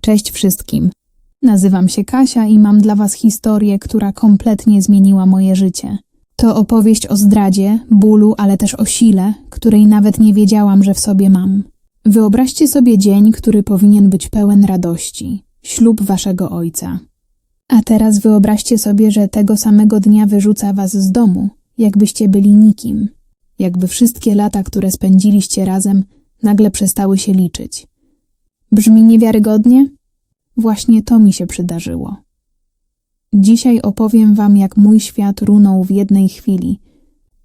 Cześć wszystkim. Nazywam się Kasia i mam dla Was historię, która kompletnie zmieniła moje życie. To opowieść o zdradzie, bólu, ale też o sile, której nawet nie wiedziałam, że w sobie mam. Wyobraźcie sobie dzień, który powinien być pełen radości ślub Waszego ojca. A teraz wyobraźcie sobie, że tego samego dnia wyrzuca Was z domu, jakbyście byli nikim. Jakby wszystkie lata, które spędziliście razem, nagle przestały się liczyć. Brzmi niewiarygodnie? Właśnie to mi się przydarzyło. Dzisiaj opowiem wam, jak mój świat runął w jednej chwili,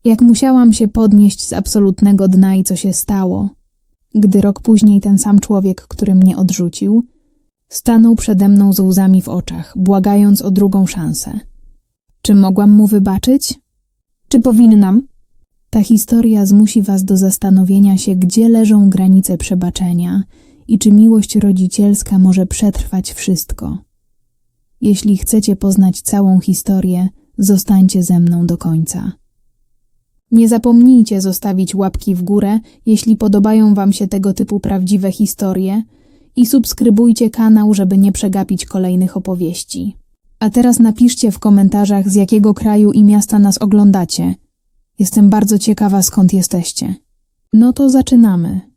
jak musiałam się podnieść z absolutnego dna i co się stało, gdy rok później ten sam człowiek, który mnie odrzucił, stanął przede mną z łzami w oczach, błagając o drugą szansę. Czy mogłam mu wybaczyć? Czy powinnam? Ta historia zmusi was do zastanowienia się, gdzie leżą granice przebaczenia i czy miłość rodzicielska może przetrwać wszystko. Jeśli chcecie poznać całą historię, zostańcie ze mną do końca. Nie zapomnijcie zostawić łapki w górę, jeśli podobają Wam się tego typu prawdziwe historie i subskrybujcie kanał, żeby nie przegapić kolejnych opowieści. A teraz napiszcie w komentarzach, z jakiego kraju i miasta nas oglądacie. Jestem bardzo ciekawa, skąd jesteście. No to zaczynamy.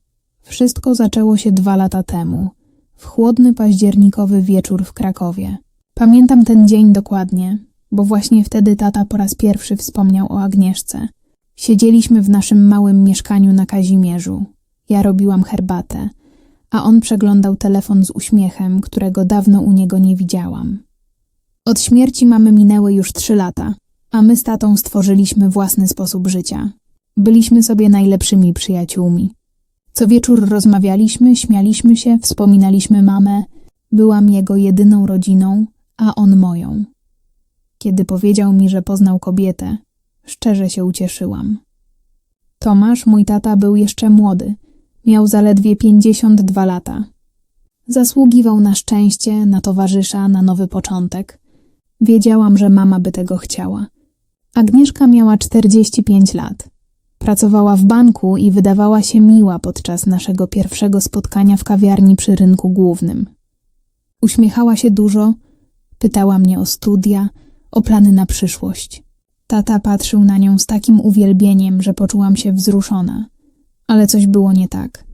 Wszystko zaczęło się dwa lata temu, w chłodny październikowy wieczór w Krakowie. Pamiętam ten dzień dokładnie, bo właśnie wtedy tata po raz pierwszy wspomniał o Agnieszce. Siedzieliśmy w naszym małym mieszkaniu na Kazimierzu. Ja robiłam herbatę, a on przeglądał telefon z uśmiechem, którego dawno u niego nie widziałam. Od śmierci mamy minęły już trzy lata, a my z tatą stworzyliśmy własny sposób życia. Byliśmy sobie najlepszymi przyjaciółmi. Co wieczór rozmawialiśmy, śmialiśmy się, wspominaliśmy mamę. Byłam jego jedyną rodziną, a on moją. Kiedy powiedział mi, że poznał kobietę, szczerze się ucieszyłam. Tomasz, mój tata, był jeszcze młody. Miał zaledwie 52 lata. Zasługiwał na szczęście, na towarzysza, na nowy początek. Wiedziałam, że mama by tego chciała. Agnieszka miała 45 lat. Pracowała w banku i wydawała się miła podczas naszego pierwszego spotkania w kawiarni przy rynku głównym. Uśmiechała się dużo, pytała mnie o studia, o plany na przyszłość. Tata patrzył na nią z takim uwielbieniem, że poczułam się wzruszona, ale coś było nie tak.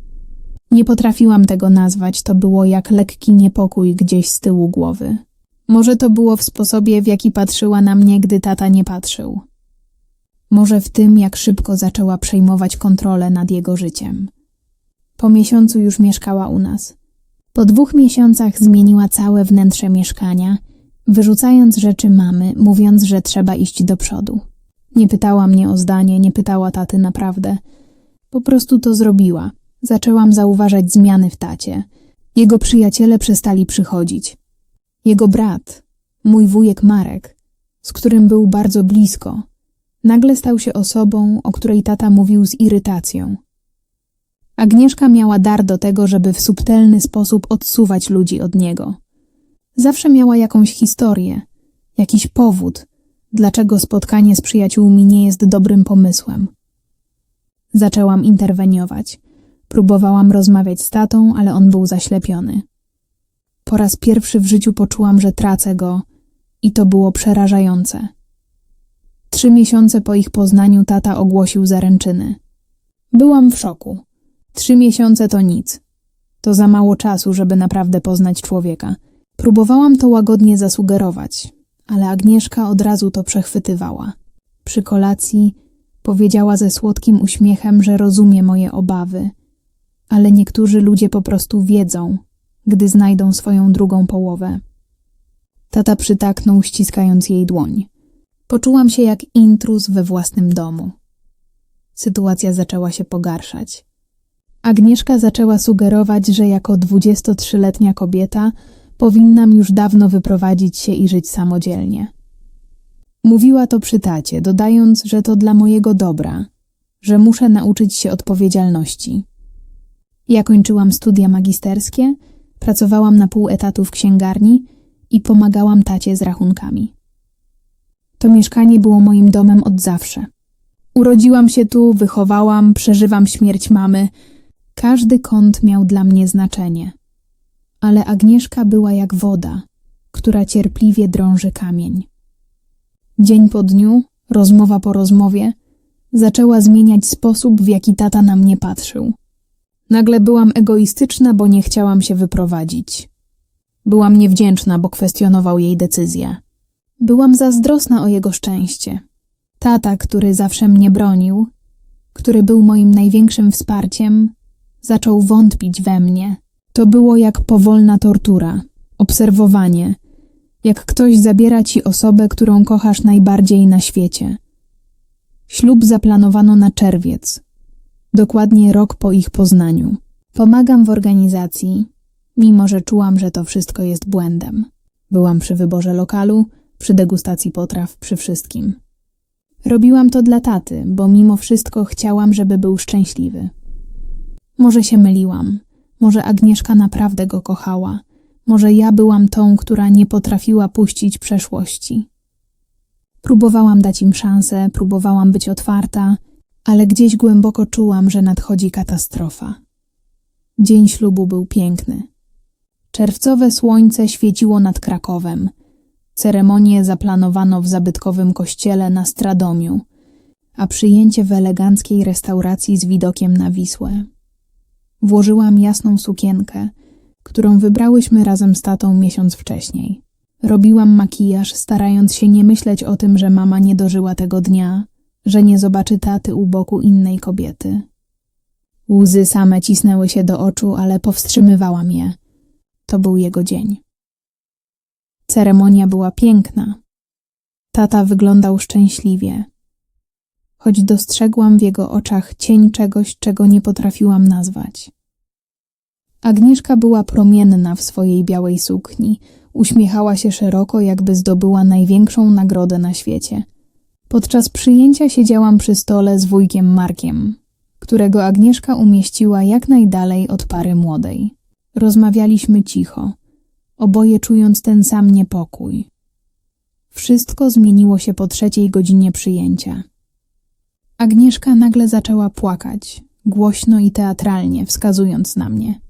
Nie potrafiłam tego nazwać, to było jak lekki niepokój gdzieś z tyłu głowy. Może to było w sposobie, w jaki patrzyła na mnie, gdy tata nie patrzył. Może w tym, jak szybko zaczęła przejmować kontrolę nad jego życiem. Po miesiącu już mieszkała u nas. Po dwóch miesiącach zmieniła całe wnętrze mieszkania, wyrzucając rzeczy mamy, mówiąc, że trzeba iść do przodu. Nie pytała mnie o zdanie, nie pytała taty naprawdę. Po prostu to zrobiła. Zaczęłam zauważać zmiany w tacie. Jego przyjaciele przestali przychodzić. Jego brat, mój wujek Marek, z którym był bardzo blisko, nagle stał się osobą, o której tata mówił z irytacją. Agnieszka miała dar do tego, żeby w subtelny sposób odsuwać ludzi od niego. Zawsze miała jakąś historię, jakiś powód, dlaczego spotkanie z przyjaciółmi nie jest dobrym pomysłem. Zaczęłam interweniować. Próbowałam rozmawiać z tatą, ale on był zaślepiony. Po raz pierwszy w życiu poczułam, że tracę go i to było przerażające. Trzy miesiące po ich poznaniu tata ogłosił zaręczyny. Byłam w szoku. Trzy miesiące to nic. To za mało czasu, żeby naprawdę poznać człowieka. Próbowałam to łagodnie zasugerować, ale Agnieszka od razu to przechwytywała. Przy kolacji powiedziała ze słodkim uśmiechem, że rozumie moje obawy, ale niektórzy ludzie po prostu wiedzą, gdy znajdą swoją drugą połowę. Tata przytaknął, ściskając jej dłoń. Poczułam się jak intruz we własnym domu. Sytuacja zaczęła się pogarszać. Agnieszka zaczęła sugerować, że jako 23-letnia kobieta powinnam już dawno wyprowadzić się i żyć samodzielnie. Mówiła to przy tacie, dodając, że to dla mojego dobra, że muszę nauczyć się odpowiedzialności. Ja kończyłam studia magisterskie, pracowałam na pół etatu w księgarni i pomagałam tacie z rachunkami. To mieszkanie było moim domem od zawsze. Urodziłam się tu, wychowałam, przeżywam śmierć mamy. Każdy kąt miał dla mnie znaczenie. ale Agnieszka była jak woda, która cierpliwie drąży kamień. Dzień po dniu, rozmowa po rozmowie, zaczęła zmieniać sposób, w jaki tata na mnie patrzył. Nagle byłam egoistyczna, bo nie chciałam się wyprowadzić. Byłam niewdzięczna, bo kwestionował jej decyzję. Byłam zazdrosna o jego szczęście. Tata, który zawsze mnie bronił, który był moim największym wsparciem, zaczął wątpić we mnie. To było jak powolna tortura, obserwowanie, jak ktoś zabiera ci osobę, którą kochasz najbardziej na świecie. Ślub zaplanowano na czerwiec, dokładnie rok po ich poznaniu. Pomagam w organizacji, mimo że czułam, że to wszystko jest błędem. Byłam przy wyborze lokalu, przy degustacji potraw, przy wszystkim. Robiłam to dla taty, bo mimo wszystko chciałam, żeby był szczęśliwy. Może się myliłam, może Agnieszka naprawdę go kochała, może ja byłam tą, która nie potrafiła puścić przeszłości. Próbowałam dać im szansę, próbowałam być otwarta, ale gdzieś głęboko czułam, że nadchodzi katastrofa. Dzień ślubu był piękny. Czerwcowe słońce świeciło nad Krakowem. Ceremonię zaplanowano w zabytkowym kościele na Stradomiu, a przyjęcie w eleganckiej restauracji z widokiem na Wisłę. Włożyłam jasną sukienkę, którą wybrałyśmy razem z tatą miesiąc wcześniej. Robiłam makijaż, starając się nie myśleć o tym, że mama nie dożyła tego dnia, że nie zobaczy taty u boku innej kobiety. Łzy same cisnęły się do oczu, ale powstrzymywałam je. To był jego dzień. Ceremonia była piękna. Tata wyglądał szczęśliwie, choć dostrzegłam w jego oczach cień czegoś, czego nie potrafiłam nazwać. Agnieszka była promienna w swojej białej sukni, uśmiechała się szeroko, jakby zdobyła największą nagrodę na świecie. Podczas przyjęcia siedziałam przy stole z wujkiem Markiem, którego Agnieszka umieściła jak najdalej od pary młodej. Rozmawialiśmy cicho, oboje czując ten sam niepokój. Wszystko zmieniło się po trzeciej godzinie przyjęcia. Agnieszka nagle zaczęła płakać, głośno i teatralnie, wskazując na mnie.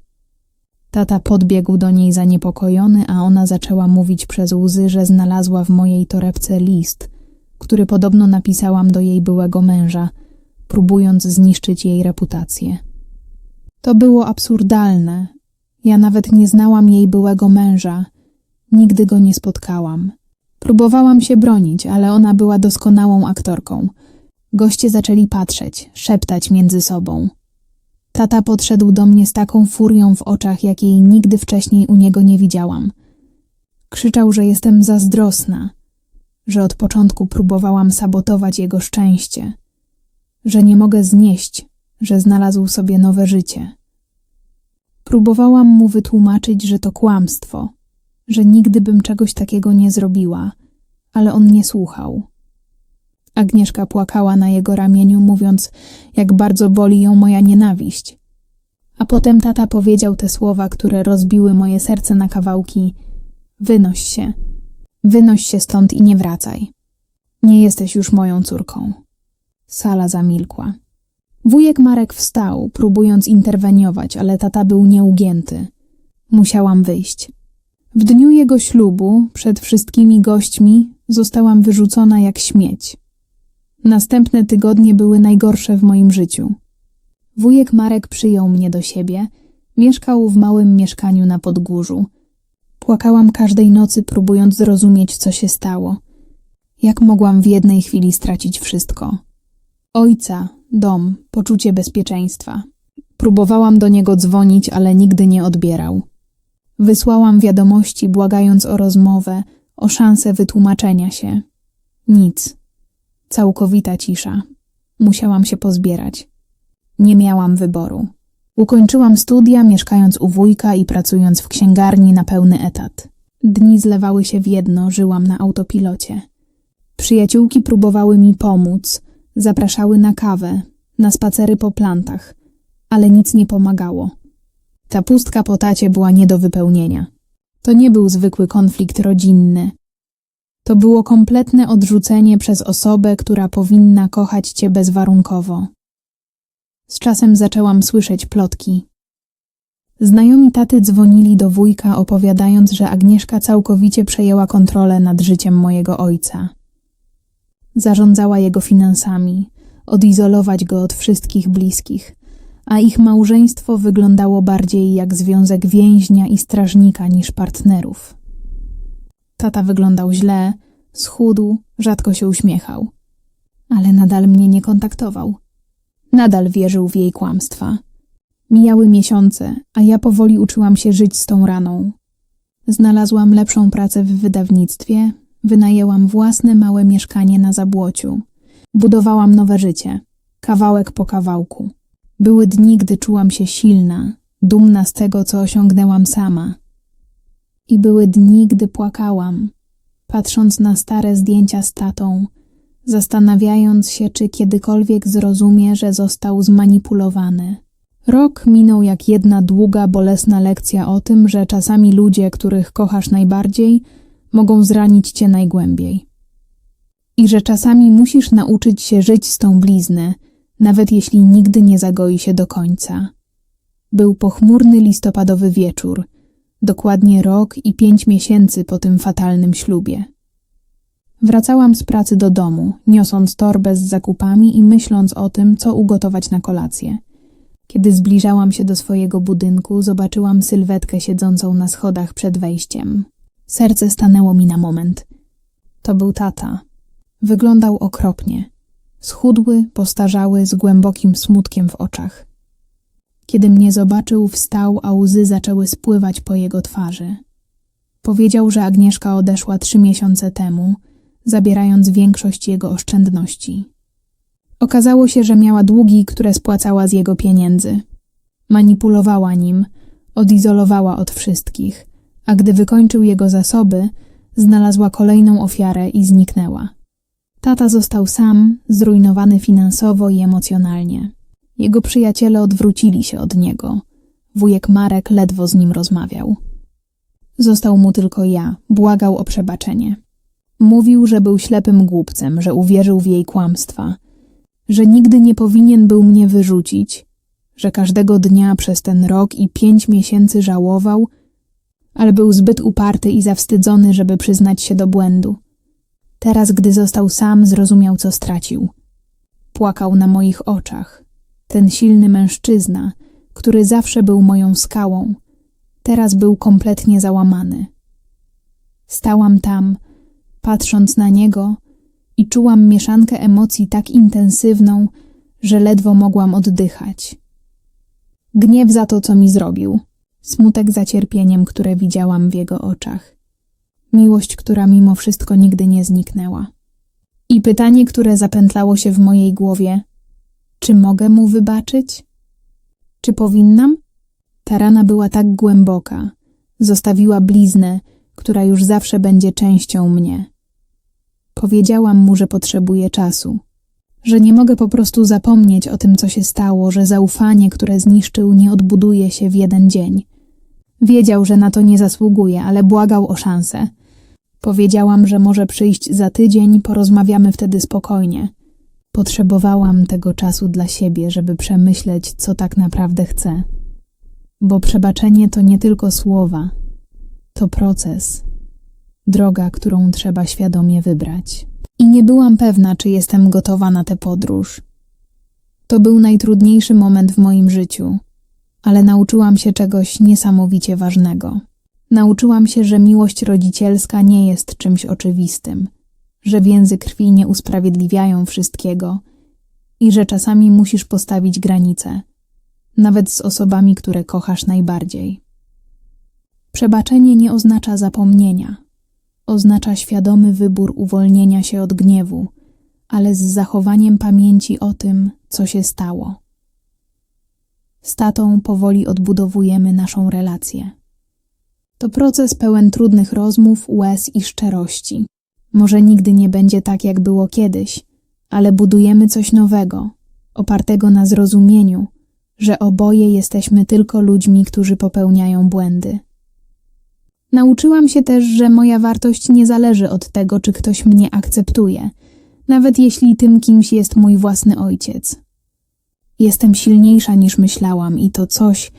Tata podbiegł do niej zaniepokojony, a ona zaczęła mówić przez łzy, że znalazła w mojej torebce list, który podobno napisałam do jej byłego męża, próbując zniszczyć jej reputację. To było absurdalne. Ja nawet nie znałam jej byłego męża, nigdy go nie spotkałam. Próbowałam się bronić, ale ona była doskonałą aktorką. Goście zaczęli patrzeć, szeptać między sobą. Tata podszedł do mnie z taką furią w oczach, jakiej nigdy wcześniej u niego nie widziałam. Krzyczał, że jestem zazdrosna, że od początku próbowałam sabotować jego szczęście, że nie mogę znieść, że znalazł sobie nowe życie. Próbowałam mu wytłumaczyć, że to kłamstwo, że nigdy bym czegoś takiego nie zrobiła, ale on nie słuchał. Agnieszka płakała na jego ramieniu, mówiąc, jak bardzo boli ją moja nienawiść. A potem tata powiedział te słowa, które rozbiły moje serce na kawałki: Wynoś się, wynoś się stąd i nie wracaj. Nie jesteś już moją córką. Sala zamilkła. Wujek Marek wstał, próbując interweniować, ale tata był nieugięty. Musiałam wyjść. W dniu jego ślubu, przed wszystkimi gośćmi, zostałam wyrzucona jak śmieć. Następne tygodnie były najgorsze w moim życiu. Wujek Marek przyjął mnie do siebie, mieszkał w małym mieszkaniu na podgórzu. Płakałam każdej nocy, próbując zrozumieć, co się stało. Jak mogłam w jednej chwili stracić wszystko? Ojca, dom, poczucie bezpieczeństwa. Próbowałam do niego dzwonić, ale nigdy nie odbierał. Wysłałam wiadomości, błagając o rozmowę, o szansę wytłumaczenia się. Nic. Całkowita cisza. Musiałam się pozbierać. Nie miałam wyboru. Ukończyłam studia, mieszkając u wujka i pracując w księgarni na pełny etat. Dni zlewały się w jedno, żyłam na autopilocie. Przyjaciółki próbowały mi pomóc, zapraszały na kawę, na spacery po plantach, ale nic nie pomagało. Ta pustka po tacie była nie do wypełnienia. To nie był zwykły konflikt rodzinny. To było kompletne odrzucenie przez osobę, która powinna kochać cię bezwarunkowo. Z czasem zaczęłam słyszeć plotki. Znajomi taty dzwonili do wujka, opowiadając, że Agnieszka całkowicie przejęła kontrolę nad życiem mojego ojca. Zarządzała jego finansami, odizolować go od wszystkich bliskich, a ich małżeństwo wyglądało bardziej jak związek więźnia i strażnika niż partnerów. Tata wyglądał źle, schudł, rzadko się uśmiechał, ale nadal mnie nie kontaktował. Nadal wierzył w jej kłamstwa. Mijały miesiące, a ja powoli uczyłam się żyć z tą raną. Znalazłam lepszą pracę w wydawnictwie, wynajęłam własne małe mieszkanie na zabłociu. Budowałam nowe życie, kawałek po kawałku. Były dni, gdy czułam się silna, dumna z tego, co osiągnęłam sama. I były dni, gdy płakałam, patrząc na stare zdjęcia z tatą, zastanawiając się, czy kiedykolwiek zrozumie, że został zmanipulowany. Rok minął jak jedna długa, bolesna lekcja o tym, że czasami ludzie, których kochasz najbardziej, mogą zranić cię najgłębiej. I że czasami musisz nauczyć się żyć z tą bliznę, nawet jeśli nigdy nie zagoi się do końca. Był pochmurny listopadowy wieczór, dokładnie rok i pięć miesięcy po tym fatalnym ślubie. Wracałam z pracy do domu, niosąc torbę z zakupami i myśląc o tym, co ugotować na kolację. Kiedy zbliżałam się do swojego budynku, zobaczyłam sylwetkę siedzącą na schodach przed wejściem. Serce stanęło mi na moment. To był tata. Wyglądał okropnie. Schudły, postarzały, z głębokim smutkiem w oczach. Kiedy mnie zobaczył, wstał, a łzy zaczęły spływać po jego twarzy. Powiedział, że Agnieszka odeszła trzy miesiące temu, zabierając większość jego oszczędności. Okazało się, że miała długi, które spłacała z jego pieniędzy. Manipulowała nim, odizolowała od wszystkich, a gdy wykończył jego zasoby, znalazła kolejną ofiarę i zniknęła. Tata został sam, zrujnowany finansowo i emocjonalnie. Jego przyjaciele odwrócili się od niego. Wujek Marek ledwo z nim rozmawiał. Został mu tylko ja, błagał o przebaczenie. Mówił, że był ślepym głupcem, że uwierzył w jej kłamstwa, że nigdy nie powinien był mnie wyrzucić, że każdego dnia przez ten rok i pięć miesięcy żałował, ale był zbyt uparty i zawstydzony, żeby przyznać się do błędu. Teraz, gdy został sam, zrozumiał, co stracił. Płakał na moich oczach. Ten silny mężczyzna, który zawsze był moją skałą, teraz był kompletnie załamany. Stałam tam, patrząc na niego i czułam mieszankę emocji tak intensywną, że ledwo mogłam oddychać. Gniew za to, co mi zrobił, smutek za cierpieniem, które widziałam w jego oczach, miłość, która mimo wszystko nigdy nie zniknęła. I pytanie, które zapętlało się w mojej głowie: czy mogę mu wybaczyć? Czy powinnam? Ta rana była tak głęboka, zostawiła bliznę, która już zawsze będzie częścią mnie. Powiedziałam mu, że potrzebuję czasu, że nie mogę po prostu zapomnieć o tym, co się stało, że zaufanie, które zniszczył, nie odbuduje się w jeden dzień. Wiedział, że na to nie zasługuje, ale błagał o szansę. Powiedziałam, że może przyjść za tydzień, porozmawiamy wtedy spokojnie. Potrzebowałam tego czasu dla siebie, żeby przemyśleć, co tak naprawdę chcę. Bo przebaczenie to nie tylko słowa, to proces, droga, którą trzeba świadomie wybrać. I nie byłam pewna, czy jestem gotowa na tę podróż. To był najtrudniejszy moment w moim życiu, ale nauczyłam się czegoś niesamowicie ważnego. Nauczyłam się, że miłość rodzicielska nie jest czymś oczywistym, że więzy krwi nie usprawiedliwiają wszystkiego i że czasami musisz postawić granice, nawet z osobami, które kochasz najbardziej. Przebaczenie nie oznacza zapomnienia, oznacza świadomy wybór uwolnienia się od gniewu, ale z zachowaniem pamięci o tym, co się stało. Z tatą powoli odbudowujemy naszą relację. To proces pełen trudnych rozmów, łez i szczerości. Może nigdy nie będzie tak, jak było kiedyś, ale budujemy coś nowego, opartego na zrozumieniu, że oboje jesteśmy tylko ludźmi, którzy popełniają błędy. Nauczyłam się też, że moja wartość nie zależy od tego, czy ktoś mnie akceptuje, nawet jeśli tym kimś jest mój własny ojciec. Jestem silniejsza niż myślałam i to coś,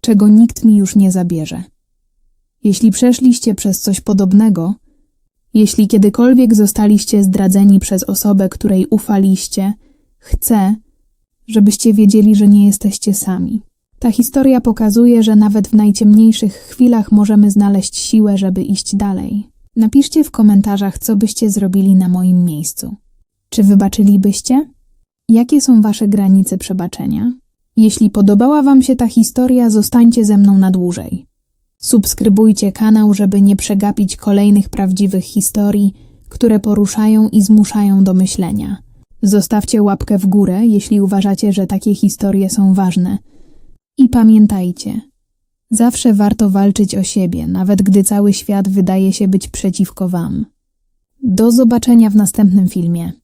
czego nikt mi już nie zabierze. Jeśli przeszliście przez coś podobnego, jeśli kiedykolwiek zostaliście zdradzeni przez osobę, której ufaliście, chcę, żebyście wiedzieli, że nie jesteście sami. Ta historia pokazuje, że nawet w najciemniejszych chwilach możemy znaleźć siłę, żeby iść dalej. Napiszcie w komentarzach, co byście zrobili na moim miejscu. Czy wybaczylibyście? Jakie są wasze granice przebaczenia? Jeśli podobała wam się ta historia, zostańcie ze mną na dłużej. Subskrybujcie kanał, żeby nie przegapić kolejnych prawdziwych historii, które poruszają i zmuszają do myślenia. Zostawcie łapkę w górę, jeśli uważacie, że takie historie są ważne. I pamiętajcie, zawsze warto walczyć o siebie, nawet gdy cały świat wydaje się być przeciwko wam. Do zobaczenia w następnym filmie.